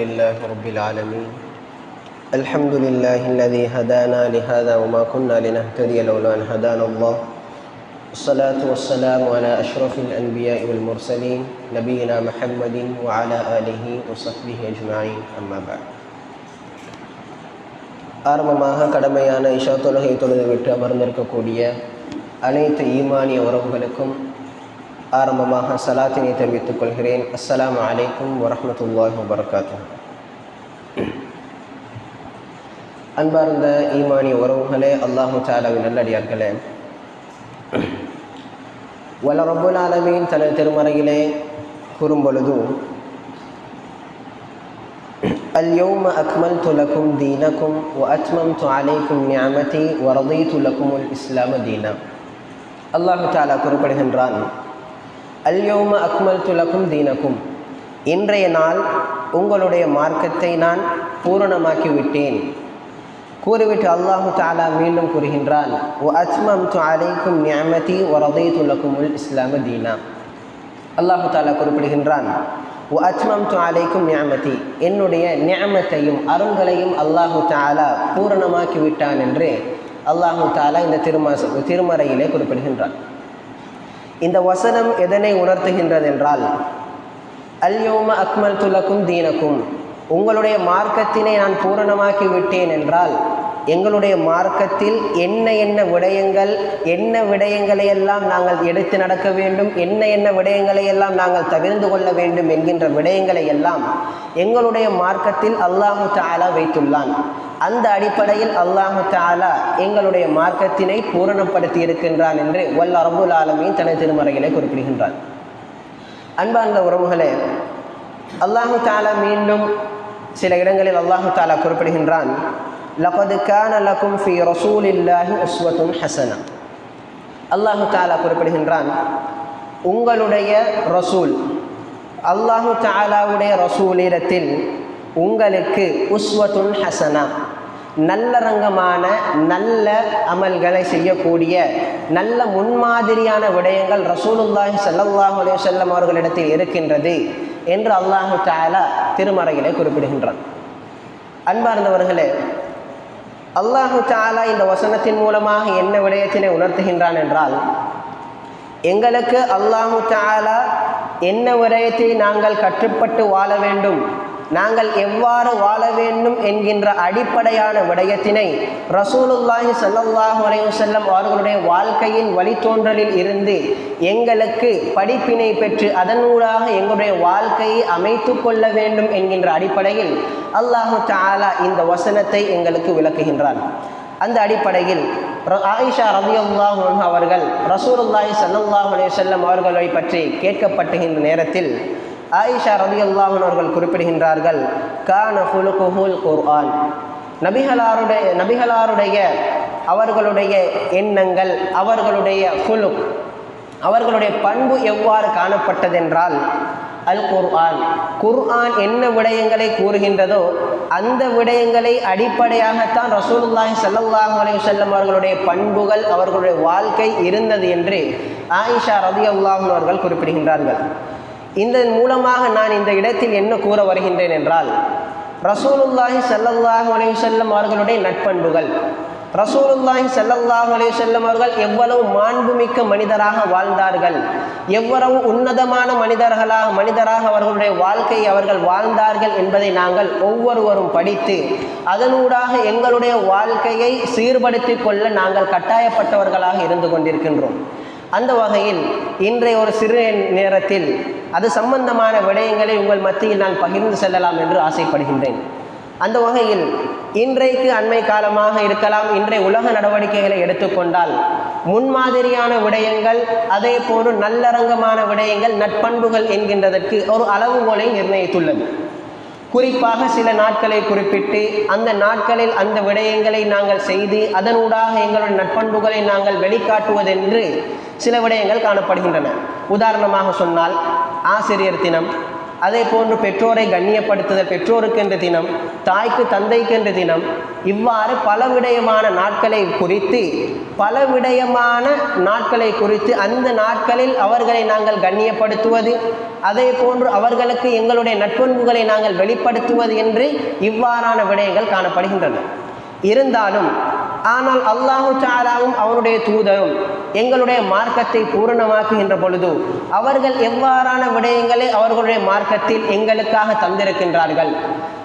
لله رب العالمين. الحمد لله الذي هدانا لهذا وما كنا لنهتدي لولا أن هدانا الله. الصلاة والسلام على أشرف الأنبياء والمرسلين نبينا محمد وعلى آله وصحبه أجمعين. أما بعد. ஆரம்பமாக கடமையான இஷா தொழுகை தொழுது விட்டு அமர்ந்திருக்கக்கூடிய அனைத்து ஈமானிய உறவுகளுக்கும் ஆரம்பமாக சலாத்தினை தெரிவித்துக் கொள்கிறேன் அஸ்ஸலாமு அலைக்கும் வரஹ்மத்துல்லாஹி வபரகாத்து அன்பார்ந்த ஈமானிய உறவுகளே அல்லாஹு தாலாவின் நல்லடியார்களே வல ரப்புல் ஆலமீன் தனது திருமறையிலே கூறும்பொழுது اليوم أكملت لكم دينكم وأتممت عليكم نعمتي ورضيت لكم الإسلام دينا அல்லாஹு தாலா குறிப்பிடுகின்றான் அல்யோம அக்மல் துலக்கும் தீனக்கும் இன்றைய நாள் உங்களுடைய மார்க்கத்தை நான் பூரணமாக்கி விட்டேன் கூறிவிட்டு அல்லாஹு தாலா மீண்டும் கூறுகின்றான் ஓ அச்மம் து அலைக்கும் நியமதி ஒரதை துலக்கும் உல் இஸ்லாம தீனா. அல்லாஹு தாலா குறிப்பிடுகின்றான் ஓ அச்மம் து அலைக்கும் நியமதி என்னுடைய நியமத்தையும் அருள்களையும் அல்லாஹு தாலா பூரணமாக்கி விட்டான் என்று அல்லாஹு தாலா இந்த திருமாச திருமறையிலே குறிப்பிடுகின்றான். இந்த வசனம் எதனை உணர்த்துகின்றது என்றால் அல்யோம அக்மல் துலக்கும் தீனக்கும். உங்களுடைய மார்க்கத்தினை நான் பூரணமாக்கி விட்டேன் என்றால் எங்களுடைய மார்க்கத்தில் என்ன என்ன விடயங்கள் என்ன விடயங்களை எல்லாம் நாங்கள் எடுத்து நடக்க வேண்டும் என்ன என்ன விடயங்களை எல்லாம் நாங்கள் தவிர்ந்து கொள்ள வேண்டும் என்கின்ற விடயங்களை எல்லாம் எங்களுடைய மார்க்கத்தில் அல்லாஹு தாலா வைத்துள்ளான். அந்த அடிப்படையில் அல்லாஹு தாலா எங்களுடைய மார்க்கத்தினை பூரணப்படுத்தி இருக்கின்றான் என்று வல்ல அரபுல் ஆலமியின் தனது திருமறையிலே குறிப்பிடுகின்றான் அன்பார்ந்த உறவுகளே அல்லாஹு தாலா மீண்டும் சில இடங்களில் அல்லாஹு தாலா குறிப்பிடுகின்றான். லகது கான லக்கும் ஃபி ரசூல் இல்லாஹி உஸ்வத்துன் ஹசனா அல்லாஹு தாலா குறிப்பிடுகின்றான் உங்களுடைய ரசூல் அல்லாஹு தாலாவுடைய ரசூலிடத்தில் உங்களுக்கு உஸ்வத்துன் ஹசனா நல்லரங்கமான நல்ல அமல்களை செய்யக்கூடிய நல்ல முன்மாதிரியான விடயங்கள் ரசூலுல்லாஹி சல்லல்லாஹு அலி வல்லம் அவர்களிடத்தில் இருக்கின்றது என்று அல்லாஹு தாலா திருமறையிலே குறிப்பிடுகின்றான். அன்பார்ந்தவர்களே அல்லாஹு தாலா இந்த வசனத்தின் மூலமாக என்ன விடயத்தினை உணர்த்துகின்றான் என்றால் எங்களுக்கு அல்லாஹு தாலா என்ன விடயத்தை நாங்கள் கட்டுப்பட்டு வாழ வேண்டும் நாங்கள் எவ்வாறு வாழ வேண்டும் என்கின்ற அடிப்படையான விடயத்தினை ரசூலுல்லாஹி சல்லல்லாஹு அலையுசல்லம் அவர்களுடைய வாழ்க்கையின் வழித்தோன்றலில் இருந்து எங்களுக்கு படிப்பினை பெற்று அதனூடாக எங்களுடைய வாழ்க்கையை அமைத்து கொள்ள வேண்டும் என்கின்ற அடிப்படையில் அல்லாஹு தாலா இந்த வசனத்தை எங்களுக்கு விளக்குகின்றான். அந்த அடிப்படையில் ஆயிஷா ரவி அல்லாஹ் அவர்கள் ரசூலுல்லாஹி சல்லாஹ் அலையுசல்லம் அவர்களை பற்றி கேட்கப்பட்டுகின்ற நேரத்தில் ஆயிஷா ரதி அல்லாஹன் அவர்கள் குறிப்பிடுகின்றார்கள் கான ஹுலுகுஹுல் குர்ஆன். நபிகளாருடைய நபிகளாருடைய அவர்களுடைய எண்ணங்கள் அவர்களுடைய ஹுலுக் அவர்களுடைய பண்பு எவ்வாறு காணப்பட்டதென்றால் அல் குர்ஆன். குர்ஆன் என்ன விடயங்களை கூறுகின்றதோ அந்த விடயங்களை அடிப்படையாகத்தான் ரசூலுல்லாஹி சல்லாஹ் அலையுசல்லம் அவர்களுடைய பண்புகள் அவர்களுடைய வாழ்க்கை இருந்தது என்று ஆயிஷா ரதி அல்லாஹன் அவர்கள் குறிப்பிடுகின்றார்கள். இந்த மூலமாக நான் இந்த இடத்தில் என்ன கூற வருகின்றேன் என்றால் ரசூலுல்லாஹி சல்லல்லாஹு அலையுசல்லம் அவர்களுடைய நட்பண்புகள். ரசூலுல்லாஹி சல்லல்லாஹு அலையுசல்லம் அவர்கள் எவ்வளவு மாண்புமிக்க மனிதராக வாழ்ந்தார்கள் எவ்வளவு உன்னதமான மனிதர்களாக மனிதராக அவர்களுடைய வாழ்க்கையை அவர்கள் வாழ்ந்தார்கள் என்பதை நாங்கள் ஒவ்வொருவரும் படித்து அதனூடாக எங்களுடைய வாழ்க்கையை சீர்படுத்தி கொள்ள நாங்கள் கட்டாயப்பட்டவர்களாக இருந்து கொண்டிருக்கின்றோம். அந்த வகையில் இன்றைய ஒரு சிறு நேரத்தில் அது சம்பந்தமான விடயங்களை உங்கள் மத்தியில் நான் பகிர்ந்து செல்லலாம் என்று ஆசைப்படுகின்றேன். அந்த வகையில் இன்றைக்கு அண்மை காலமாக இருக்கலாம் இன்றைய உலக நடவடிக்கைகளை எடுத்துக்கொண்டால் முன்மாதிரியான விடயங்கள் அதே போன்று நல்லரங்கமான விடயங்கள் நட்பண்புகள் என்கின்றதற்கு ஒரு அளவுகோலை நிர்ணயித்துள்ளது. குறிப்பாக சில நாட்களை குறிப்பிட்டு அந்த நாட்களில் அந்த விடயங்களை நாங்கள் செய்து அதனூடாக எங்களுடைய நட்பண்புகளை நாங்கள் வெளிக்காட்டுவதென்று சில விடயங்கள் காணப்படுகின்றன. உதாரணமாக சொன்னால் ஆசிரியர் தினம். அதே போன்று பெற்றோரை கண்ணியப்படுத்துதல் பெற்றோருக்கென்ற தினம் தாய்க்கு தந்தைக்கென்ற தினம் இவ்வாறு பல விடயமான நாட்களை குறித்து பல விடயமான நாட்களை குறித்து அந்த நாட்களில் அவர்களை நாங்கள் கண்ணியப்படுத்துவது அதே போன்று அவர்களுக்கு எங்களுடைய நட்பண்புகளை நாங்கள் வெளிப்படுத்துவது என்று இவ்வாறான விடயங்கள் காணப்படுகின்றன. இருந்தாலும் ஆனால் அல்லாஹு சாராவும் அவனுடைய தூதரும் எங்களுடைய மார்க்கத்தை பூரணமாக்குகின்ற பொழுது அவர்கள் எவ்வாறான விடயங்களை அவர்களுடைய மார்க்கத்தில் எங்களுக்காக தந்திருக்கின்றார்கள்?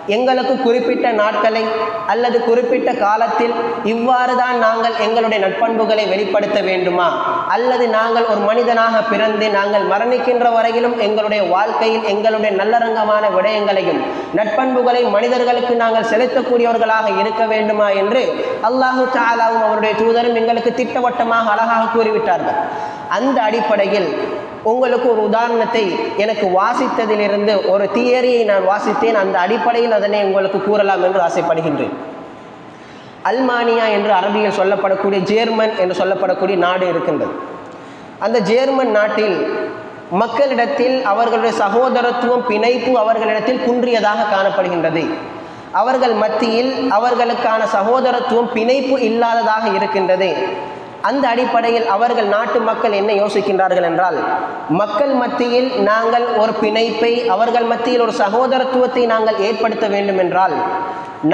எங்களுக்கு குறிப்பிட்ட நாட்களை அல்லது குறிப்பிட்ட காலத்தில் இவ்வாறு தான் நாங்கள் எங்களுடைய நட்பண்புகளை வெளிப்படுத்த வேண்டுமா? அல்லது நாங்கள் ஒரு மனிதனாக பிறந்து நாங்கள் மரணிக்கின்ற வரையிலும் எங்களுடைய வாழ்க்கையில் எங்களுடைய நல்லரங்கமான விடயங்களையும் நட்பண்புகளை மனிதர்களுக்கு நாங்கள் செலுத்தக்கூடியவர்களாக இருக்க வேண்டுமா என்று அல்லாஹு தாலாவும் அவருடைய தூதரும் எங்களுக்கு திட்டவட்டமாக அழகாக கூறிவிட்டார்கள். அந்த அடிப்படையில் உங்களுக்கு ஒரு உதாரணத்தை எனக்கு வாசித்ததிலிருந்து ஒரு தியரியை நான் வாசித்தேன். அந்த அடிப்படையில் அதனை உங்களுக்கு கூறலாம் என்று ஆசைப்படுகின்றேன். அல்மானியா என்று அரபியில் சொல்லப்படக்கூடிய ஜேர்மன் என்று சொல்லப்படக்கூடிய நாடு இருக்கின்றது. அந்த ஜேர்மன் நாட்டில் மக்களிடத்தில் அவர்களுடைய சகோதரத்துவம் பிணைப்பு அவர்களிடத்தில் குன்றியதாக காணப்படுகின்றது. அவர்கள் மத்தியில் அவர்களுக்கான சகோதரத்துவம் பிணைப்பு இல்லாததாக இருக்கின்றது. அந்த அடிப்படையில் அவர்கள் நாட்டு மக்கள் என்ன யோசிக்கின்றார்கள் என்றால் மக்கள் மத்தியில் நாங்கள் ஒரு பிணைப்பை அவர்கள் மத்தியில் ஒரு சகோதரத்துவத்தை நாங்கள் ஏற்படுத்த வேண்டும் என்றால்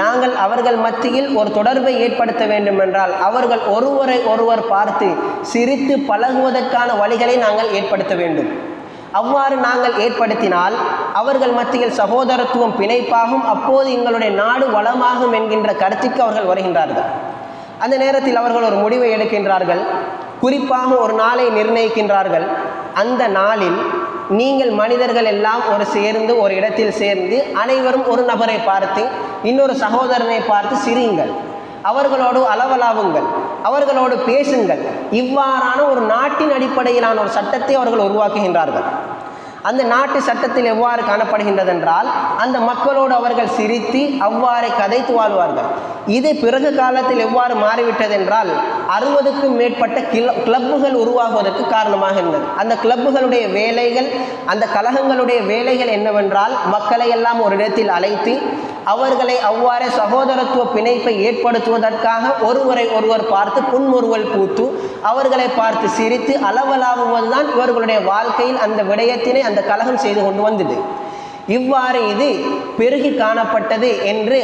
நாங்கள் அவர்கள் மத்தியில் ஒரு தொடர்பை ஏற்படுத்த வேண்டும் என்றால் அவர்கள் ஒருவரை ஒருவர் பார்த்து சிரித்து பழகுவதற்கான வழிகளை நாங்கள் ஏற்படுத்த வேண்டும். அவ்வாறு நாங்கள் ஏற்படுத்தினால் அவர்கள் மத்தியில் சகோதரத்துவம் பிணைப்பாகும் அப்போது எங்களுடைய நாடு வளமாகும் என்கின்ற கருத்துக்கு அவர்கள் வருகின்றார்கள். அந்த நேரத்தில் அவர்கள் ஒரு முடிவை எடுக்கின்றார்கள். குறிப்பாக ஒரு நாளை நிர்ணயிக்கின்றார்கள். அந்த நாளில் நீங்கள் மனிதர்கள் எல்லாம் ஒரு சேர்ந்து ஒரு இடத்தில் சேர்ந்து அனைவரும் ஒரு நபரை பார்த்து இன்னொரு சகோதரனை பார்த்து சிரியுங்கள். அவர்களோடு அளவலாவுங்கள். அவர்களோடு பேசுங்கள். இவ்வாறான ஒரு நாட்டின் அடிப்படையிலான ஒரு சட்டத்தை அவர்கள் உருவாக்குகின்றார்கள். அந்த நாட்டு சட்டத்தில் எவ்வாறு காணப்படுகின்றது என்றால் அந்த மக்களோடு அவர்கள் சிரித்து அவ்வாறு கதைத்து வாழ்வார்கள். இது பிறகு காலத்தில் எவ்வாறு மாறிவிட்டது என்றால் அறுபதுக்கும் மேற்பட்ட கிள கிளப்புகள் உருவாகுவதற்கு காரணமாக இருந்தது. அந்த கிளப்புகளுடைய வேலைகள் அந்த கழகங்களுடைய வேலைகள் என்னவென்றால் மக்களை எல்லாம் ஒரு இடத்தில் அழைத்து அவர்களை அவ்வாறே சகோதரத்துவ பிணைப்பை ஏற்படுத்துவதற்காக ஒருவரை ஒருவர் பார்த்து புன்முறுவல் பூத்து அவர்களை பார்த்து சிரித்து அளவலாவுவதுதான் இவர்களுடைய வாழ்க்கையில் அந்த விடயத்தினை அந்த கழகம் செய்து கொண்டு வந்தது. இவ்வாறு இது பெருகி காணப்பட்டது என்று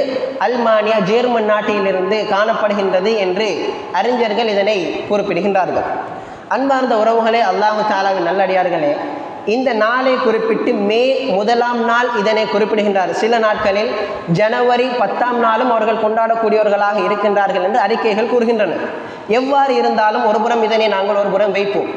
அல்மானியா ஜேர்மன் நாட்டிலிருந்து காணப்படுகின்றது என்று அறிஞர்கள் இதனை குறிப்பிடுகின்றார்கள். அன்பார்ந்த உறவுகளே அல்லாஹு தாலாவின் நல்லடியார்களே இந்த நாளை குறிப்பிட்டு மே முதலாம் நாள் இதனை குறிப்பிடுகின்றார். சில நாட்களில் ஜனவரி பத்தாம் நாளும் அவர்கள் கொண்டாடக்கூடியவர்களாக இருக்கின்றார்கள் என்று அறிக்கைகள் கூறுகின்றன. எவ்வாறு இருந்தாலும் ஒருபுறம் இதனை நாங்கள் ஒருபுறம் வைப்போம்.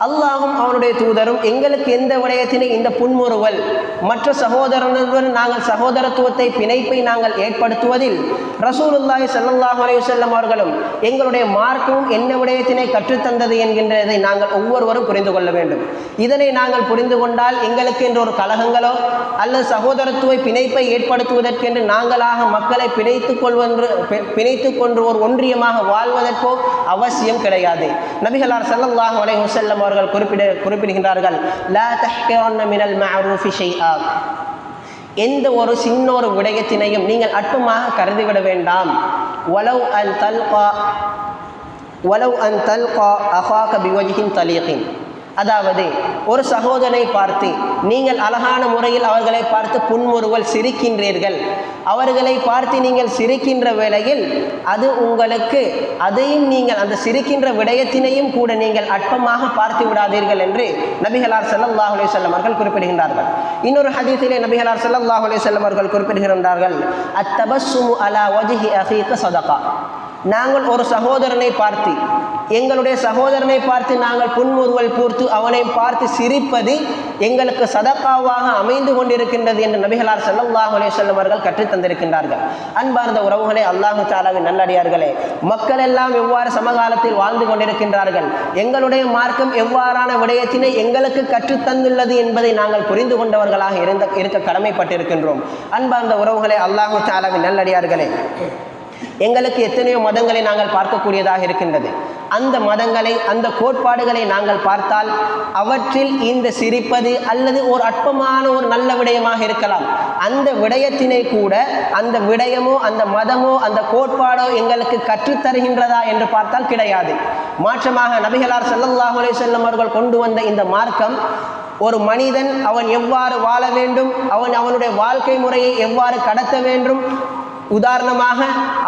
அல்லாஹும் அவனுடைய தூதரும் எங்களுக்கு எந்த விடயத்தினை இந்த புன்முறுவல். மற்ற சகோதரர்களுடன் நாங்கள் சகோதரத்துவத்தை பிணைப்பை நாங்கள் ஏற்படுத்துவதில் ரசூலுல்லாஹி சல்லாஹ் அலையுசல்லம் அவர்களும் எங்களுடைய மார்க்கமும் என்ன விடயத்தினை கற்றுத்தந்தது என்கின்றதை நாங்கள் ஒவ்வொருவரும் புரிந்து கொள்ள வேண்டும். இதனை நாங்கள் புரிந்து கொண்டால் எங்களுக்கு என்று ஒரு கலகங்களோ அல்லது சகோதரத்துவ பிணைப்பை ஏற்படுத்துவதற்கென்று நாங்களாக மக்களை பிணைத்துக் கொள்வென்று பி- பிணைத்துக் கொண்டு ஒரு ஒன்றியமாக வாழ்வதற்கோ அவசியம் கிடையாது. நபிகளார் சல்லாஹ் அலையுசல்லம் அவர்கள் குறிப்பிட குறிப்பிடுகின்றார்கள். லா தஹ்கிரன்ன மினல் மஅரூஃபி ஷைஆ. எந்த ஒரு சின்னொரு விடயத்தினையும் நீங்கள் அற்பமாக கருதிவிட வேண்டாம். ஒலவ் அன் தல்கா ஒலவ் அன் தல்கா அஹாக பிவஜின் தலீகின். அதாவது ஒரு சகோதரனை பார்த்து நீங்கள் அழகான முறையில் அவர்களை பார்த்து புன்முறுவல் சிரிக்கின்றீர்கள். அவர்களை பார்த்து நீங்கள் சிரிக்கின்ற வேளையில் அது உங்களுக்கு அதையும் நீங்கள் அந்த சிரிக்கின்ற விடயத்தினையும் கூட நீங்கள் அற்பமாக பார்த்து விடாதீர்கள் என்று நபிகளார் ஸல்லல்லாஹு அலி வஸல்லம் அவர்கள் குறிப்பிடுகின்றார்கள். இன்னொரு ஹதீத்திலே நபிகளார் ஸல்லல்லாஹு அலி வஸல்லம் அவர்கள் குறிப்பிடுகின்றார்கள். அத்தபஸ்ஸுமு அலா வஜிஹி அஹீக சதகா. நாங்கள் ஒரு சகோதரனை பார்த்து எங்களுடைய சகோதரனை பார்த்து நாங்கள் புன்முறுவல் பூர்த்து அவனை பார்த்து சிரிப்பது எங்களுக்கு சதக்காவாக அமைந்து கொண்டிருக்கின்றது என்று நபிகளார் ஸல்லல்லாஹு அலேசல்லம் அவர்கள் கற்றுத் தந்திருக்கின்றார்கள். அன்பார்ந்த உறவுகளே அல்லாஹு தாலாவின் நல்லடியார்களே மக்கள் எல்லாம் எவ்வாறு சமகாலத்தில் வாழ்ந்து கொண்டிருக்கின்றார்கள்? எங்களுடைய மார்க்கம் எவ்வாறான விடயத்தினை எங்களுக்கு கற்றுத்தந்துள்ளது என்பதை நாங்கள் புரிந்து கொண்டவர்களாக இருந்த இருக்க கடமைப்பட்டிருக்கின்றோம். அன்பார்ந்த உறவுகளே அல்லாஹு தாலாவின் நல்லடியார்களே எங்களுக்கு எத்தனையோ மதங்களை நாங்கள் பார்க்கக்கூடியதாக இருக்கின்றது. அந்த மதங்களை அந்த கோட்பாடுகளை நாங்கள் பார்த்தால் அவற்றில் இந்த சிரிப்பது அல்லது ஒரு அற்பமான ஒரு நல்ல விடயமாக இருக்கலாம். அந்த விடயத்தினை கூட அந்த விடயமோ அந்த மதமோ அந்த கோட்பாடோ எங்களுக்கு கற்றுத்தருகின்றதா என்று பார்த்தால் கிடையாது. மாற்றமாக நபிகளார் ஸல்லல்லாஹு செல்லும் அவர்கள் கொண்டு வந்த இந்த மார்க்கம் ஒரு மனிதன் அவன் எவ்வாறு வாழ வேண்டும் அவன் அவனுடைய வாழ்க்கை முறையை எவ்வாறு கடத்த வேண்டும் உதாரணமாக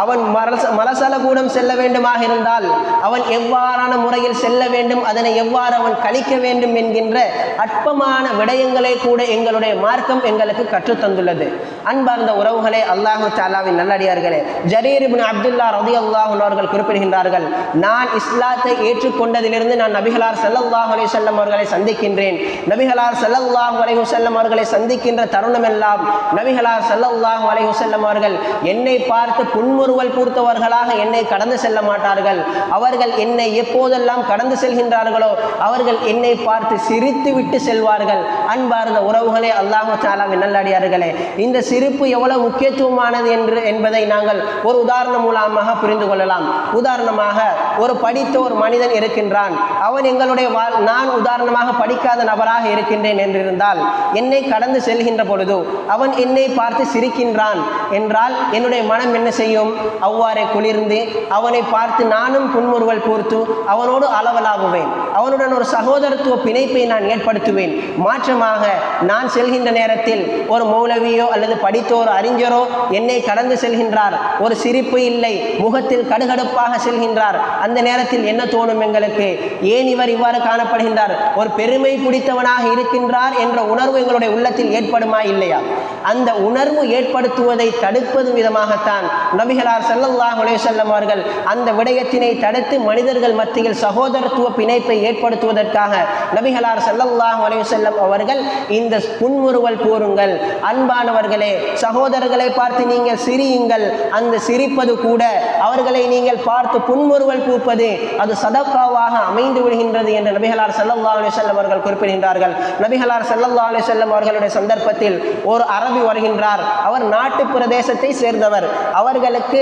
அவன் மரச மலசல கூடம் செல்ல வேண்டுமாக இருந்தால் அவன் எவ்வாறான முறையில் செல்ல வேண்டும் அதனை எவ்வாறு அவன் கழிக்க வேண்டும் என்கின்ற அற்பமான விடயங்களை கூட எங்களுடைய மார்க்கம் எங்களுக்கு கற்றுத்தந்துள்ளது அன்பார்ந்த உறவுகளே அல்லாஹு தாலாவின் நல்லடியார்களே ஜரீர் இபின் அப்துல்லா ரதி அல்லாஹ் அவர்கள் குறிப்பிடுகின்றார்கள் நான் இஸ்லாத்தை ஏற்றுக்கொண்டதிலிருந்து நான் நபிகளார் ஸல்லல்லாஹு அலி செல்லம் அவர்களை சந்திக்கின்றேன். நபிகளார் ஸல்லல்லாஹு அலைஹு செல்லம் அவர்களை சந்திக்கின்ற தருணமெல்லாம் நபிகளார் ஸல்லல்லாஹு அலைஹு செல்லம் அவர்கள் என்னை பார்த்து புன்முறுவல் பூர்த்தவர்களாக என்னை கடந்து செல்ல மாட்டார்கள். அவர்கள் என்னை எப்போதெல்லாம் கடந்து செல்கின்றார்களோ அவர்கள் என்னை பார்த்து சிரித்து விட்டு செல்வார்கள். அன்பார்ந்த உறவுகளே அல்லாஹு தாலாவின் நல்லடியார்களே இந்த சிரிப்பு எவ்வளவு முக்கியத்துவமானது என்று என்பதை நாங்கள் ஒரு உதாரணம் மூலமாக புரிந்து கொள்ளலாம். உதாரணமாக ஒரு படித்த ஒரு மனிதன் இருக்கின்றான். அவன் எங்களுடைய வாழ் நான் உதாரணமாக படிக்காத நபராக இருக்கின்றேன் என்றிருந்தால் என்னை கடந்து செல்கின்ற பொழுது அவன் என்னை பார்த்து சிரிக்கின்றான். என்றால் என்னுடைய மனம் என்ன செய்யும்? அவ்வாறே குளிர்ந்து அவனை பார்த்து நானும் புன்முறுவல் கூர்த்து அவனோடு அளவலாகுவேன். அவனுடன் ஒரு சகோதரத்துவ பிணைப்பை நான் ஏற்படுத்துவேன். மாற்றமாக நான் செல்கின்ற நேரத்தில் ஒரு மௌலவியோ அல்லது படித்த ஒரு அறிஞரோ என்னை கடந்து செல்கின்றார். ஒரு சிரிப்பு இல்லை முகத்தில் கடுகடுப்பாக செல்கின்றார். அந்த நேரத்தில் என்ன தோணும் எங்களுக்கு? ஏன் இவர் இவ்வாறு காணப்படுகின்றார்? ஒரு பெருமை பிடித்தவனாக இருக்கின்றார் என்ற உணர்வு எங்களுடைய உள்ளத்தில் ஏற்படுமா இல்லையா? அந்த உணர்வு ஏற்படுத்துவதை தடுப்பது விதமாகத்தான் நபிகளார் ஸல்லல்லாஹு செல்லம் அவர்கள் அந்த விடயத்தினை தடுத்து மனிதர்கள் மத்தியில் சகோதரத்துவ பிணைப்பை ஏற்படுத்துவதற்காக நபிகளார் ஸல்லல்லாஹு செல்லம் அவர்கள் இந்த புன்முறுவல் கூறுங்கள் அன்பானவர்களே சகோதரர்களை பார்த்து நீங்கள் சிரியுங்கள். அந்த சிரிப்பது கூட அவர்களை நீங்கள் பார்த்து புன்முறுவல் கூப்பது அது சதக்காவாக அமைந்து விடுகின்றது என்று நபிகளார் செல்லல்லா செல்லம் அவர்கள் குறிப்பிடுகின்றார்கள். நபிகளார் செல்லல்லா செல்லம் அவர்களுடைய சந்தர்ப்பத்தில் ஒரு அரபி வருகின்றார். அவர் நாட்டு பிரதேசத்தை சேர்ந்தவர் அவர்களுக்கு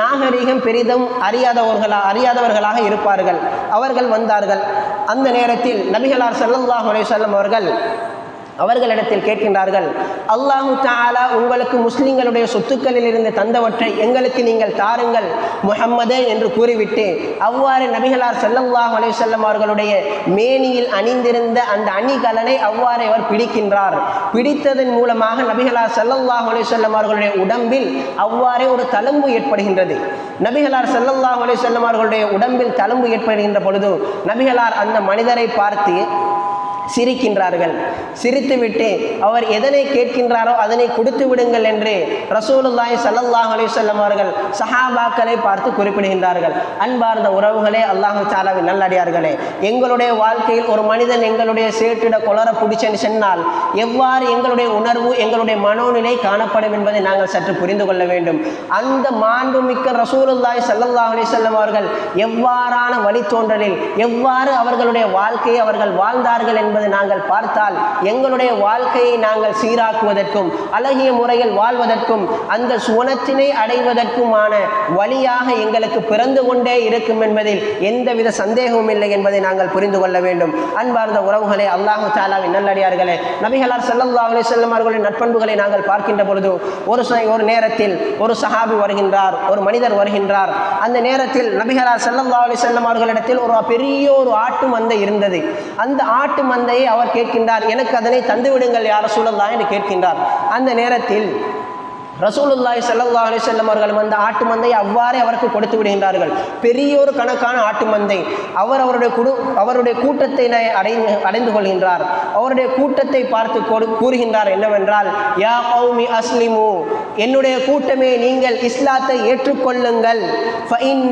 நாகரிகம் பெரிதும் அறியாதவர்களா அறியாதவர்களாக இருப்பார்கள். அவர்கள் வந்தார்கள். அந்த நேரத்தில் நபிகளார் ஸல்லல்லாஹு அலைஹி அவர்கள் அவர்களிடத்தில் கேட்கின்றார்கள் அல்லாஹு தாலா உங்களுக்கு முஸ்லிம்களுடைய சொத்துக்களில் இருந்து தந்தவற்றை எங்களுக்கு நீங்கள் தாருங்கள் முகம்மது என்று கூறிவிட்டு அவ்வாறு நபிகளார் செல்லல்லாஹ் அலைஹி அவர்களுடைய மேனியில் அணிந்திருந்த அந்த அணிகலனை அவ்வாறு அவர் பிடிக்கின்றார். பிடித்ததன் மூலமாக நபிகளார் செல்லல்லாஹ் அலைஹி அவர்களுடைய உடம்பில் அவ்வாறே ஒரு தழும்பு ஏற்படுகின்றது. நபிகளார் செல்லல்லாஹ் அலைஹி அவர்களுடைய உடம்பில் தழும்பு ஏற்படுகின்ற பொழுது நபிகளார் அந்த மனிதரை பார்த்து சிரிக்கின்றார்கள். சிரித்துவிட்டு அவர் எதனை கேட்கின்றாரோ அதனை கொடுத்து விடுங்கள் என்று ரசூலுல்லாய் சல்லாஹ் அலிசல்லம் அவர்கள் சஹாபாக்களை பார்த்து குறிப்பிடுகின்றார்கள். அன்பார்ந்த உறவுகளே அல்லாஹு தாலாவின் நல்லடியார்களே எங்களுடைய வாழ்க்கையில் ஒரு மனிதன் எங்களுடைய சேட்டிட கொளர பிடிச்சன்னு சொன்னால் எவ்வாறு எங்களுடைய உணர்வு எங்களுடைய மனோநிலை காணப்படும் என்பதை நாங்கள் சற்று புரிந்து கொள்ள வேண்டும். அந்த மாண்புமிக்க ரசூலுல்லாய் சல்லாஹ் அலிசல்லம் அவர்கள் எவ்வாறான வழித்தோன்றலில் எவ்வாறு அவர்களுடைய வாழ்க்கையை அவர்கள் வாழ்ந்தார்கள் என்பது நாங்கள் பார்த்தால் எங்களுடைய வாழ்க்கையை நாங்கள் சீராக்குவதற்கும் அழகிய முறையில் வாழ்வதற்கும் அந்த சுவனத்தினை அடைவதற்குமான வழியாக எங்களுக்கு பிறந்து கொண்டே இருக்கும் என்பதில் எந்தவித சந்தேகமும் இல்லை என்பதை நாங்கள் புரிந்து கொள்ள வேண்டும். அன்பார்ந்த உறவுகளே அல்லாஹு தாலாவின் நல்லடியார்களே நபிகளார் ஸல்லல்லாஹு அலைஹி வஸல்லம் அவர்களின் நட்பண்புகளை நாங்கள் பார்க்கின்ற பொழுது ஒரு ஒரு நேரத்தில் ஒரு சஹாபி வருகின்றார் ஒரு மனிதர் வருகின்றார். அந்த நேரத்தில் நபிகளார் ஸல்லல்லாஹு அலைஹி வஸல்லம் அவர்களிடத்தில் ஒரு பெரிய ஒரு ஆட்டு மந்தை இருந்தது. அந்த ஆட்டு குழந்தையை அவர் கேட்கின்றார். எனக்கு அதனை தந்துவிடுங்கள் யார் என்று கேட்கின்றார். அந்த நேரத்தில் ரசூலுல்லாய் ஸல்லல்லாஹு அலைஹி அவர்கள் வந்த ஆட்டு மந்தையை அவ்வாறே அவருக்கு கொடுத்து விடுகின்றார்கள். பெரிய ஒரு கணக்கான ஆட்டு மந்தை. அவர் அவருடைய குடு அவருடைய கூட்டத்தை அடைந்து அடைந்து கொள்கின்றார். அவருடைய கூட்டத்தை பார்த்து கொடு- கூறுகின்றார் என்னவென்றால் யா கௌமி அஸ்லிமு என்னுடைய கூட்டமே நீங்கள் இஸ்லாத்தை ஏற்றுக்கொள்ளுங்கள்.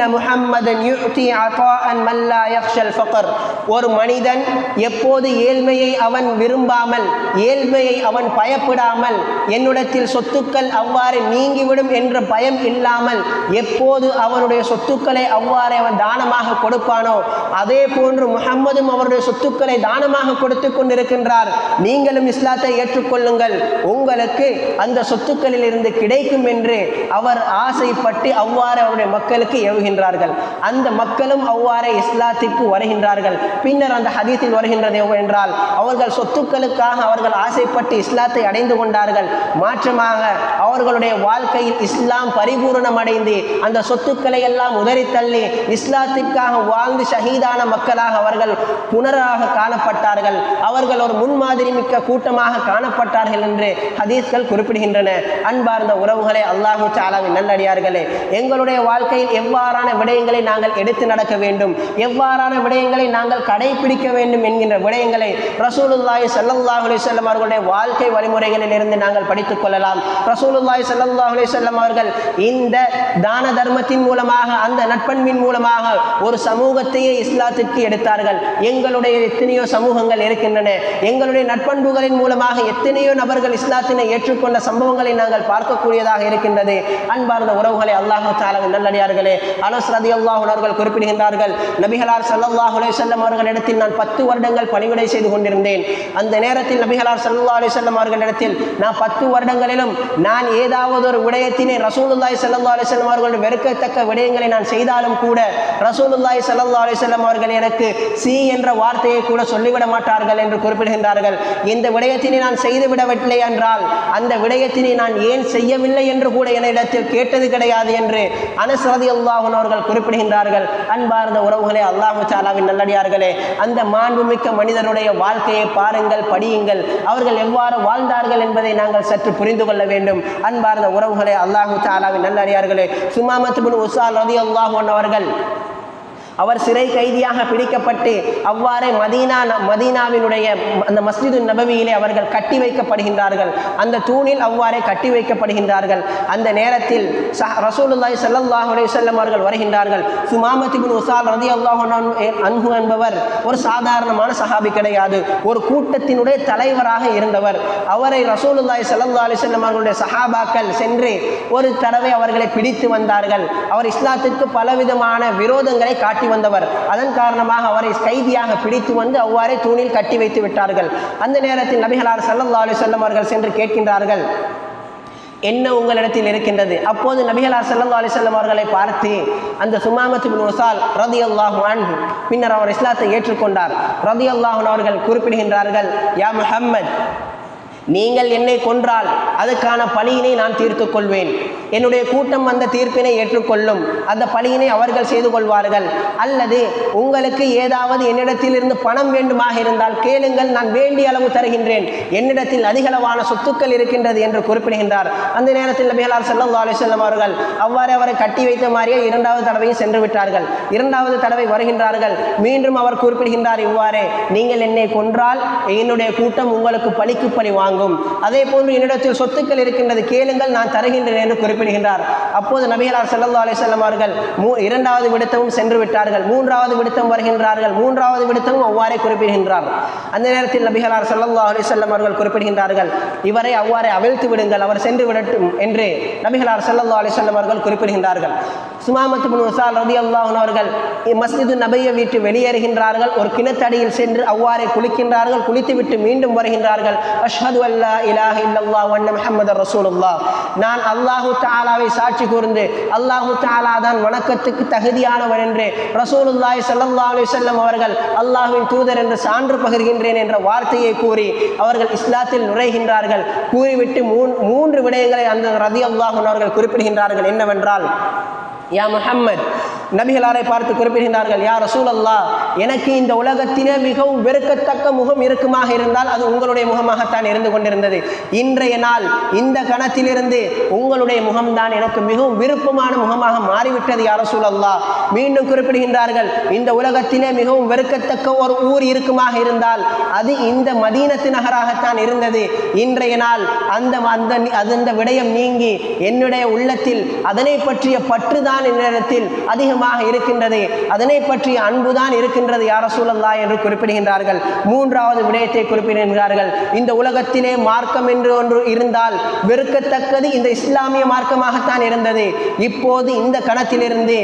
முஹம்மதன் யுஅதி அதாஅன் மல்லா யக்ஷல் ஃபக்ர். ஒரு மனிதன் எப்போது ஏழ்மையை அவன் விரும்பாமல் ஏழ்மையை அவன் பயப்படாமல் என்னிடத்தில் சொத்துக்கள் அவ் அவ்வாறு நீங்கிவிடும் என்ற பயம் இல்லாமல் எப்போது அவனுடைய சொத்துக்களை அவ்வாறு அவன் தானமாக கொடுப்பானோ அதே போன்று முகம்மதும் அவருடைய சொத்துக்களை தானமாக கொடுத்து கொண்டிருக்கின்றார். நீங்களும் இஸ்லாத்தை ஏற்றுக்கொள்ளுங்கள். உங்களுக்கு அந்த சொத்துக்களில் இருந்து கிடைக்கும் என்று அவர் ஆசைப்பட்டு அவ்வாறு அவருடைய மக்களுக்கு ஏவுகின்றார்கள். அந்த மக்களும் அவ்வாறே இஸ்லாத்திற்கு வருகின்றார்கள். பின்னர் அந்த ஹதீஸில் வருகின்றது என்றால் அவர்கள் சொத்துக்களுக்காக அவர்கள் ஆசைப்பட்டு இஸ்லாத்தை அடைந்து கொண்டார்கள். மாற்றமாக அவர்களுடைய வாழ்க்கையில் இஸ்லாம் பரிபூரணம் அடைந்து அந்த சொத்துக்களை எல்லாம் உதறித்தள்ளி இஸ்லாத்திற்காக வாழ்ந்து ஷஹீதான மக்களாக அவர்கள் புனராக காணப்பட்டார்கள். அவர்கள் ஒரு முன்மாதிரி மிக்க கூட்டமாக காணப்பட்டார்கள் என்று ஹதீஸ்கள் குறிப்பிடுகின்றன. அன்பார்ந்த உறவுகளை அல்லாஹு சாலாவின் நல்லடியார்களே எங்களுடைய வாழ்க்கையில் எவ்வாறான விடயங்களை நாங்கள் எடுத்து நடக்க வேண்டும் எவ்வாறான விடயங்களை நாங்கள் கடைபிடிக்க வேண்டும் என்கின்ற விடயங்களை ரசூலுல்லாஹி சல்லாஹ் அலிசல்லம் அவர்களுடைய வாழ்க்கை வழிமுறைகளில் இருந்து நாங்கள் படித்துக் கொள்ளலாம். ரசூலுல்லாஹி ஸல்லல்லாஹு அலைஹி வஸல்லம் அவர்கள் இந்த தான தர்மத்தின் மூலமாக அந்த நட்பண்பின் மூலமாக ஒரு சமூகத்தையே இஸ்லாத்திற்கு எடுத்தார்கள். எங்களுடைய எத்தனையோ சமூகங்கள் இருக்கின்றன. எங்களுடைய நட்பண்புகளின் மூலமாக எத்தனையோ நபர்கள் இஸ்லாத்தினை ஏற்றுக்கொண்ட சம்பவங்களை நாங்கள் பார்க்கக்கூடியதாக இருக்கின்றது. அன்பார்ந்த உறவுகளை அல்லாஹு தாலாவின் நல்லடியார்களே அலோஸ் ரதி அவர்கள் குறிப்பிடுகின்றார்கள் நபிகளார் சல்லாஹ் அலைஹி அவர்களிடத்தில் நான் பத்து வருடங்கள் பணிவிடை செய்து கொண்டிருந்தேன். அந்த நேரத்தில் நபிகளார் சல்லா அலைஹி அவர்களிடத்தில் நான் பத்து வருடங்களிலும் நான் ஏ ஏதாவது ஒரு விடயத்தினை ரசூலுல்லாய் ஸல்லல்லாஹு அலைஹி வஸல்லம் அவர்களுடைய வெறுக்கத்தக்க விடயங்களை நான் செய்தாலும் கூட ரசூலுல்லாய் ஸல்லல்லாஹு அலைஹி வஸல்லம் அவர்கள் எனக்கு சி என்ற வார்த்தையை கூட சொல்லிவிட மாட்டார்கள் என்று குறிப்பிடுகின்றார்கள். இந்த விடயத்தினை நான் செய்து விடவில்லை என்றால் அந்த விடயத்தினை நான் ஏன் செய்யவில்லை என்று கூட என்னிடத்தில் கேட்டது கிடையாது என்று அனசரதி அல்லாஹன் அவர்கள் குறிப்பிடுகின்றார்கள். அன்பார்ந்த உறவுகளே அல்லாஹு சாலாவின் நல்லடியார்களே அந்த மாண்புமிக்க மனிதனுடைய வாழ்க்கையை பாருங்கள் படியுங்கள். அவர்கள் எவ்வாறு வாழ்ந்தார்கள் என்பதை நாங்கள் சற்று புரிந்து கொள்ள வேண்டும். அன் அன்பார்ந்த உறவுகளே அல்லாஹு தாலாவின் நல்லடியார்களே. சுமாமத்து பின் உசால் ரதி அல்லாஹு அவர்கள் அவர் சிறை கைதியாக பிடிக்கப்பட்டு அவ்வாறே மதீனா மதீனாவினுடைய அந்த மஸ்ஜிது நபவியிலே அவர்கள் கட்டி வைக்கப்படுகின்றார்கள். அந்த தூணில் அவ்வாறே கட்டி வைக்கப்படுகின்றார்கள். அந்த நேரத்தில் ரசூலுல்லாஹி ஸல்லல்லாஹு அவர்கள் வருகின்றார்கள். சுமாமத்திபின் உசால் ரதி அல்லாஹ் அன்பு என்பவர் ஒரு சாதாரணமான சஹாபி கிடையாது. ஒரு கூட்டத்தினுடைய தலைவராக இருந்தவர். அவரை ரசூலுல்லாஹி ஸல்லல்லாஹு அலைஹி அவர்களுடைய சஹாபாக்கள் சென்று ஒரு தடவை அவர்களை பிடித்து வந்தார்கள். அவர் இஸ்லாத்திற்கு பலவிதமான விரோதங்களை காட்டி வந்தவர். அதன் காரணமாக அவரை கைதியாக பிடித்து வந்து அவ்வாறே தூணில் கட்டி வைத்து விட்டார்கள். அந்த நேரத்தில் நபிகளார் ஸல்லல்லாஹு அலி செல்லம் அவர்கள் சென்று கேட்கின்றார்கள் என்ன உங்களிடத்தில் இருக்கின்றது? அப்போது நபிகளார் செல்லல்லா அலிசல்லம் அவர்களை பார்த்து அந்த சுமாமத்து பின் உசால் ரதியல்லாஹு அன்ஹு பின்னர் அவர் இஸ்லாத்தை ஏற்றுக்கொண்டார். ரதி அன்ஹு அவர்கள் குறிப்பிடுகின்றார்கள் யா முஹம்மத் நீங்கள் என்னை கொன்றால் அதுக்கான பழியினை நான் தீர்த்து கொள்வேன். என்னுடைய கூட்டம் அந்த தீர்ப்பினை ஏற்றுக்கொள்ளும். அந்த பழியினை அவர்கள் செய்து கொள்வார்கள். அல்லது உங்களுக்கு ஏதாவது என்னிடத்திலிருந்து பணம் வேண்டுமாக இருந்தால் கேளுங்கள் நான் வேண்டிய அளவு தருகின்றேன். என்னிடத்தில் அதிகளவான சொத்துக்கள் இருக்கின்றது என்று குறிப்பிடுகின்றார். அந்த நேரத்தில் நபிகளார் ஸல்லல்லாஹு அலைஹி அவர்கள் அவ்வாறு அவரை கட்டி வைத்த மாதிரியே இரண்டாவது தடவையும் சென்று விட்டார்கள். இரண்டாவது தடவை வருகின்றார்கள். மீண்டும் அவர் குறிப்பிடுகின்றார் இவ்வாறே நீங்கள் என்னை கொன்றால் என்னுடைய கூட்டம் உங்களுக்கு பழிக்கு பழி வாங்கும் அதே போன்று என்னிடத்தில் சொத்துக்கள் இருக்கின்றது கேளுங்கள் நான் தருகின்றேன் என்று குறிப்பிடுகின்றார். அப்போது நபிகளார் செல்லல்லா அலைஹி அவர்கள் மூ இரண்டாவது விடுத்தமும் சென்று விட்டார்கள். மூன்றாவது விடுத்தம் வருகின்றார்கள். மூன்றாவது விடுத்தமும் அவ்வாறே குறிப்பிடுகின்றார். அந்த நேரத்தில் நபிகளார் செல்லல்லா அலைஹி வஸல்லம் அவர்கள் குறிப்பிடுகின்றார்கள் இவரை அவ்வாறே அவிழ்த்து விடுங்கள் அவர் சென்று விடட்டும் என்று நபிகளார் செல்லல்லா அலைஹி வஸல்லம் அவர்கள் குறிப்பிடுகின்றார்கள். சுமாமத் பின் உசால் ரதி அன்ஹு அவர்கள் மஸ்ஜிது நபையை விட்டு வெளியேறுகின்றார்கள். ஒரு கிணத்தடியில் சென்று அவ்வாறே குளிக்கின்றார்கள். குளித்துவிட்டு மீண்டும் வருகின்றார்கள். அஷ்ஹது அல்லா இலாஹ இல்லல்லா வண்ண முஹம்மது ரசூலுல்லாஹ். நான் அல்லாஹு தாலாவை சாட்சி கூர்ந்து அல்லாஹு தாலா தான் வணக்கத்துக்கு தகுதியானவர் என்று ரசூலுல்லாய் ஸல்லல்லாஹு அலி வஸல்லம் அவர்கள் அல்லாஹுவின் தூதர் என்று சான்று பகிர்கின்றேன் என்ற வார்த்தையை கூறி அவர்கள் இஸ்லாத்தில் நுழைகின்றார்கள். கூறிவிட்டு மூன் மூன்று விடயங்களை அந்த ரதி அல்லாஹன் அவர்கள் குறிப்பிடுகின்றார்கள். என்னவென்றால் யா முஹம்மத் நபிகளாரை பார்த்து குறிப்பிடுகின்றார்கள் யார் ரசூல் எனக்கு இந்த உலகத்திலே மிகவும் வெறுக்கத்தக்க முகம் இருக்குமாக இருந்தால் அது உங்களுடைய முகமாகத்தான் இருந்து கொண்டிருந்தது. இன்றைய நாள் இந்த கணத்திலிருந்து உங்களுடைய முகம்தான் எனக்கு மிகவும் விருப்பமான முகமாக மாறிவிட்டது யார் ரசூல் மீண்டும் குறிப்பிடுகின்றார்கள் இந்த உலகத்திலே மிகவும் வெறுக்கத்தக்க ஒரு ஊர் இருக்குமாக இருந்தால் அது இந்த மதீனத்து நகராகத்தான் இருந்தது. இன்றைய நாள் அந்த அந்த அது அந்த விடயம் நீங்கி என்னுடைய உள்ளத்தில் அதனை பற்றிய பற்றுதான் என்னிடத்தில் அதிக அதிகமாக இருக்கின்றது. அதனை பற்றி அன்புதான் இருக்கின்றது யார சூழல்லா என்று குறிப்பிடுகின்றார்கள். மூன்றாவது விடயத்தை குறிப்பிடுகின்றார்கள். இந்த உலகத்திலே மார்க்கம் என்று ஒன்று இருந்தால் வெறுக்கத்தக்கது இந்த இஸ்லாமிய மார்க்கமாகத்தான் இருந்தது. இப்போது இந்த கணத்திலிருந்து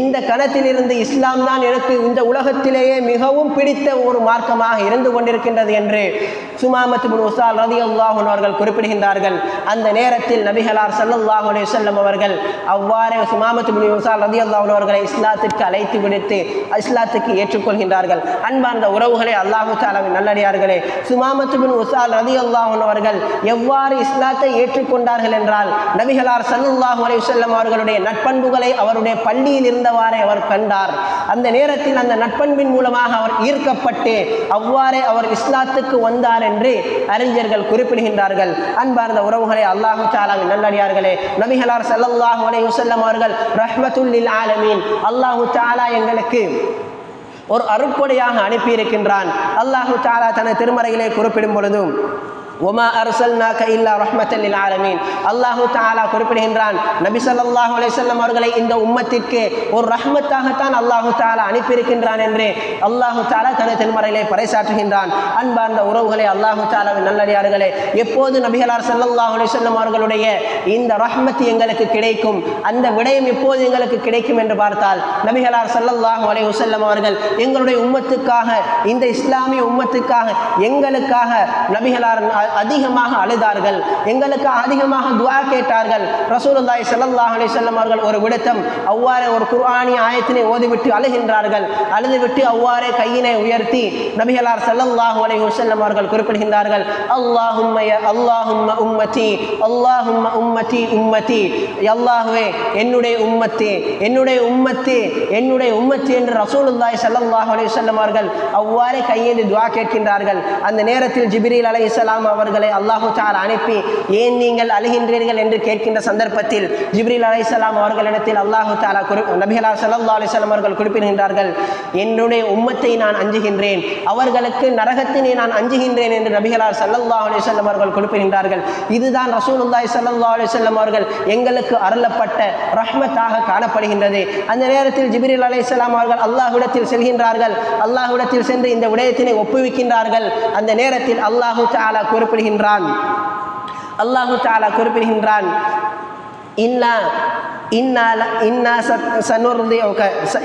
இந்த கணத்திலிருந்து இஸ்லாம் தான் எனக்கு இந்த உலகத்திலேயே மிகவும் பிடித்த ஒரு மார்க்கமாக இருந்து கொண்டிருக்கின்றது என்று சுமாமத்து பின் உசால் ரதி அல்லாஹன் அவர்கள் குறிப்பிடுகின்றார்கள். அந்த நேரத்தில் நபிகளார் சல்லல்லாஹு அலி வஸல்லம் அவர்கள் அவ்வாறே சுமாமத்து பின் உசால் ரதி அல்லாஹன் அவர்களை அவர்களை இஸ்லாத்திற்கு அழைத்து விடுத்து இஸ்லாத்துக்கு ஏற்றுக்கொள்கின்றார்கள். அன்பார்ந்த உறவுகளை அல்லாஹு தாலாவின் நல்லடியார்களே சுமாமத் பின் உசால் ரதி அல்லாஹன் அவர்கள் எவ்வாறு இஸ்லாத்தை ஏற்றுக்கொண்டார்கள் என்றால் நபிகளார் சல்லுல்லாஹு அலி செல்லம் அவர்களுடைய நட்பண்புகளை அவருடைய பள்ளியில் இருந்தவாறே அவர் கண்டார். அந்த நேரத்தில் அந்த நட்பண்பின் மூலமாக அவர் ஈர்க்கப்பட்டு அவ்வாறே அவர் இஸ்லாத்துக்கு வந்தார் என்று அறிஞர்கள் குறிப்பிடுகின்றார்கள். அன்பார்ந்த உறவுகளை அல்லாஹு தாலாவின் நல்லடியார்களே நபிகளார் ஸல்லல்லாஹு அலி வஸல்லம் அவர்கள் ரஹ்மத்துல்லில் ஆலமீன் அல்லாஹு தாலா எங்களுக்கு ஒரு அருட்கொடையாக அனுப்பியிருக்கின்றான். அல்லாஹு தாலா தனது திருமறையிலே குறிப்பிடும் பொழுதும் ஒமா அரசல்னாக்க இல்லா ரஹ்மத்தல் ஆலமீன் அல்லாஹு தாலா குறிப்பிடுகின்றான் நபி சல்லாஹு அலைஹி அவர்களை இந்த உம்மத்திற்கு ஒரு ரஹ்மத்தாகத்தான் அல்லாஹு தாலா அனுப்பியிருக்கின்றான் என்று அல்லாஹு தாலா தனது திருமறையிலே பறைசாற்றுகின்றான். அன்பார்ந்த உறவுகளை அல்லாஹு தாலாவின் நல்லடியார்களே எப்போது நபிகளார் சல்லாஹு அலைஹி அவர்களுடைய இந்த ரஹ்மத் எங்களுக்கு கிடைக்கும் அந்த விடயம் எப்போது எங்களுக்கு கிடைக்கும் என்று பார்த்தால் நபிகளார் ஸல்லல்லாஹு அலைஹி வஸல்லம் அவர்கள் எங்களுடைய உம்மத்துக்காக இந்த இஸ்லாமிய உம்மத்துக்காக எங்களுக்காக நபிகளார் அதிகமாக அழுதார்கள். எங்களுக்கு அதிகமாக துவா கேட்டார்கள். ரசூலுல்லாய் சல்லாஹ் அலி வஸல்லம் அவர்கள் ஒரு விடத்தம். அவ்வாறே ஒரு குர்ஆனிய ஆயத்தினை ஓதிவிட்டு அழுகின்றார்கள். அழுதுவிட்டு அவ்வாறே கையினை உயர்த்தி நபிகளார் ஸல்லல்லாஹு அலி வஸல்லம் அவர்கள் குறிப்பிடுகின்றார்கள். அல்லாஹும்ம ய அல்லாஹும்ம உம்மதி அல்லாஹும்ம உம்மதி உம்மதி அல்லாஹ்வே என்னுடைய உம்மத்தே என்னுடைய உம்மத்தே என்னுடைய உம்மத்தி என்று ரசூலுல்லாய் சல்லாஹ் அலி வஸல்லம் அவர்கள் அவ்வாறே கையேந்தி துவா கேட்கின்றார்கள். அந்த நேரத்தில் ஜிபிரில் அலை இஸ்லாம் அவர்களை அல்லாஹு தால் அனுப்பி ஏன் நீங்கள் அழுகின்றீர்கள்? என்று கேட்கின்ற சந்தர்ப்பத்தில் ஜிப்ரில் அலைஹிஸ்ஸலாம் அவர்களிடத்தில் அல்லாஹு தாலா குறி நபிகளார் ஸல்லல்லாஹு அலைஹி அவர்கள் குறிப்பிடுகின்றார்கள் என்னுடைய உம்மத்தை நான் அஞ்சுகின்றேன் அவர்களுக்கு நரகத்தினை நான் அஞ்சுகின்றேன் என்று நபிகளார் சல்லல்லா அலிசல்லம் அவர்கள் குறிப்பிடுகின்றார்கள். இதுதான் ரசூலுல்லாய் ஸல்லல்லாஹு அலிசல்லம் அவர்கள் எங்களுக்கு அருளப்பட்ட ரஹ்மத்தாக காணப்படுகின்றது. அந்த நேரத்தில் ஜிப்ரீல் அலைஹிஸ்ஸலாம் அவர்கள் அல்லாஹுடத்தில் செல்கின்றார்கள். அல்லாஹுடத்தில் சென்று இந்த விடயத்தினை ஒப்புவிக்கின்றார்கள். அந்த நேரத்தில் அல்லாஹு தாலா தஆலா குறிப்பிடுகின்றான். அல்லாஹு தாலா குறிப்பிடுகின்றான். இன்னா இன்னால இன்னா ச-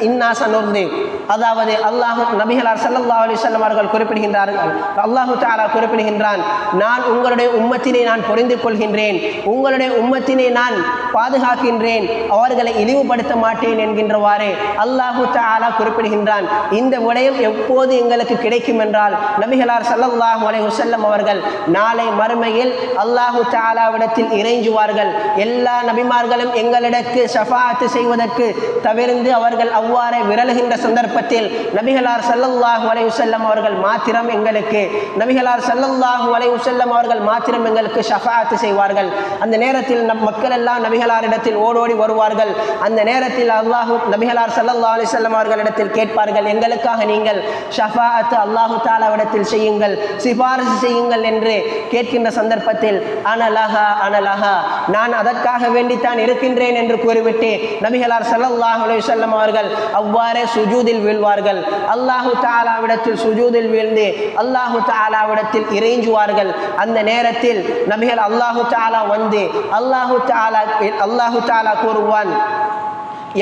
இன்னா சனுர்தி அதாவது அல்லாஹு நபிகளார் சல்லா அலி சொல்லம் அவர்கள் குறிப்பிடுகின்றார்கள். அல்லாஹு தஆலா குறிப்பிடுகின்றான் நான் உங்களுடைய உம்மத்தினை நான் புரிந்து கொள்கின்றேன் உங்களுடைய உம்மத்தினை நான் பாதுகாக்கின்றேன் அவர்களை இழிவுபடுத்த மாட்டேன் என்கின்றவாறே அல்லாஹு தஆலா குறிப்பிடுகின்றான். இந்த விடயம் எப்போது எங்களுக்கு கிடைக்கும் என்றால் நபிகளார் ஸல்லல்லாஹு அலி வஸல்லம் அவர்கள் நாளை மறுமையில் அல்லாஹு தாலாவிடத்தில் இறைஞ்சுவார்கள். எல்லா நபி நபிமார்களும் எங்களிடக்கு ஷஃபாத்து செய்வதற்கு தவிர்ந்து அவர்கள் அவ்வாறே விரலுகின்ற சந்தர்ப்பத்தில் நபிகளார் சல்லல்லாஹு அலைஹி வஸல்லம் அவர்கள் மாத்திரம் எங்களுக்கு நபிகளார் சல்லல்லாஹு அலைஹி வஸல்லம் அவர்கள் மாத்திரம் எங்களுக்கு ஷஃபாத்து செய்வார்கள். அந்த நேரத்தில் நம் மக்கள் எல்லாம் நபிகளாரிடத்தில் ஓடோடி வருவார்கள். அந்த நேரத்தில் அல்லாஹு நபிகளார் சல்லல்லா அலைஹி வஸல்லம் அவர்களிடத்தில் கேட்பார்கள் எங்களுக்காக நீங்கள் ஷஃபாத்து அல்லாஹு தாலாவிடத்தில் செய்யுங்கள் சிபாரிசு செய்யுங்கள் என்று கேட்கின்ற சந்தர்ப்பத்தில் அனலஹா அனலஹா நான் அதற்காக வேண்டித்தான் இருக்கின்றேன் என்று கூறிவிட்டு நபிகளார் ஸல்லல்லாஹு அலைஹி அவர்கள் அவ்வாறே சுஜூதில் வீழ்வார்கள். அல்லாஹு தாலாவிடத்தில் சுஜூதில் வீழ்ந்து அல்லாஹு தாலாவிடத்தில் இறைஞ்சுவார்கள். அந்த நேரத்தில் நபிகள் அல்லாஹு தாலா வந்து அல்லாஹு தாலா அல்லாஹு தாலா கூறுவான்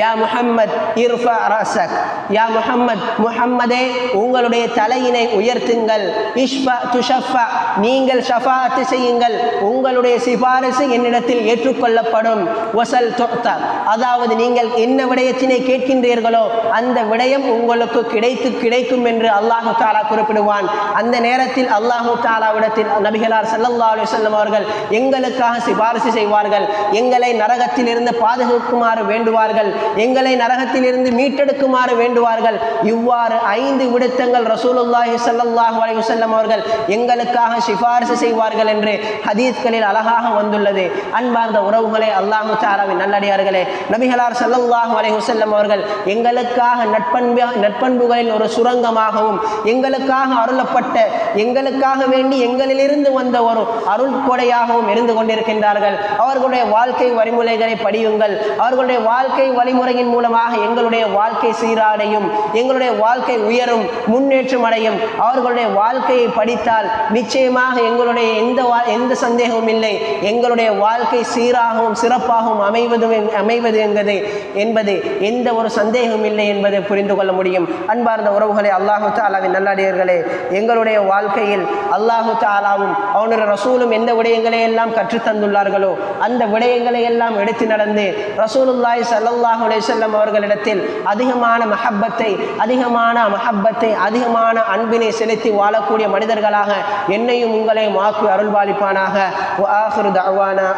யா முஹம்மத் இர்ஃபா ரஸக் யா முஹம்மத் முஹம்மதே உங்களுடைய தலையினை உயர்த்துங்கள். இஷ்பா துஷஃபா நீங்கள் ஷஃபாத்து செய்யுங்கள். உங்களுடைய சிபாரிசு என்னிடத்தில் ஏற்றுக்கொள்ளப்படும். வசல் தொத்தா அதாவது நீங்கள் என்ன விடயத்தினை கேட்கின்றீர்களோ அந்த விடயம் உங்களுக்கு கிடைத்து கிடைக்கும் என்று அல்லாஹு தாலா குறிப்பிடுவான். அந்த நேரத்தில் அல்லாஹு தாலாவிடத்தில் நபிகளார் ஸல்லல்லாஹு அலி சொல்லம் அவர்கள் எங்களுக்காக சிபாரிசு செய்வார்கள். எங்களை நரகத்தில் இருந்து பாதுகாக்குமாறு வேண்டுவார்கள். எங்களை நரகத்திலிருந்து மீட்டெடுக்குமாறு வேண்டுவார்கள். இவ்வாறு ஐந்து விடுத்தங்கள் ரசூலுல்லாஹி சல்லாஹ் அலைஹி அவர்கள் எங்களுக்காக சிபாரிசு செய்வார்கள் என்று ஹதீஸ்களில் அழகாக வந்துள்ளது. அன்பார்ந்த உறவுகளே அல்லாஹு தாலாவின் நல்லடியார்களே நபிகளார் சல்லாஹ் அலைஹி அவர்கள் எங்களுக்காக நட்பண்பு நட்பண்புகளில் ஒரு சுரங்கமாகவும் எங்களுக்காக அருளப்பட்ட எங்களுக்காக வேண்டி எங்களிலிருந்து வந்த ஒரு அருள் கொடையாகவும் இருந்து கொண்டிருக்கின்றார்கள். அவர்களுடைய வாழ்க்கை வழிமுறைகளை படியுங்கள். அவர்களுடைய வாழ்க்கை வழி வழிமுறையின் மூலமாக எங்களுடைய வாழ்க்கை சீராடையும் எங்களுடைய வாழ்க்கை உயரும் முன்னேற்றம் அடையும். அவர்களுடைய வாழ்க்கையை படித்தால் நிச்சயமாக எங்களுடைய எந்த எந்த சந்தேகமும் இல்லை. எங்களுடைய வாழ்க்கை சீராகவும் சிறப்பாகவும் அமைவது அமைவது என்பது என்பது எந்த ஒரு சந்தேகமும் இல்லை என்பதை புரிந்து கொள்ள முடியும். அன்பார்ந்த உறவுகளை அல்லாஹு தாலாவின் நல்லடியர்களே எங்களுடைய வாழ்க்கையில் அல்லாஹு தாலாவும் அவனுடைய ரசூலும் எந்த விடயங்களை எல்லாம் கற்றுத் தந்துள்ளார்களோ அந்த விடயங்களை எல்லாம் எடுத்து நடந்து ரசூலுல்லாய் சல்லாஹ் அலைஹி அலேசல்லம் அவர்களிடத்தில் அதிகமான மஹப்பத்தை அதிகமான மஹப்பத்தை அதிகமான அன்பினை செலுத்தி வாழக்கூடிய மனிதர்களாக என்னையும் உங்களையும் ஆக்கி அருள்பாலிப்பானாக வ ஆஹிரு தஅவானா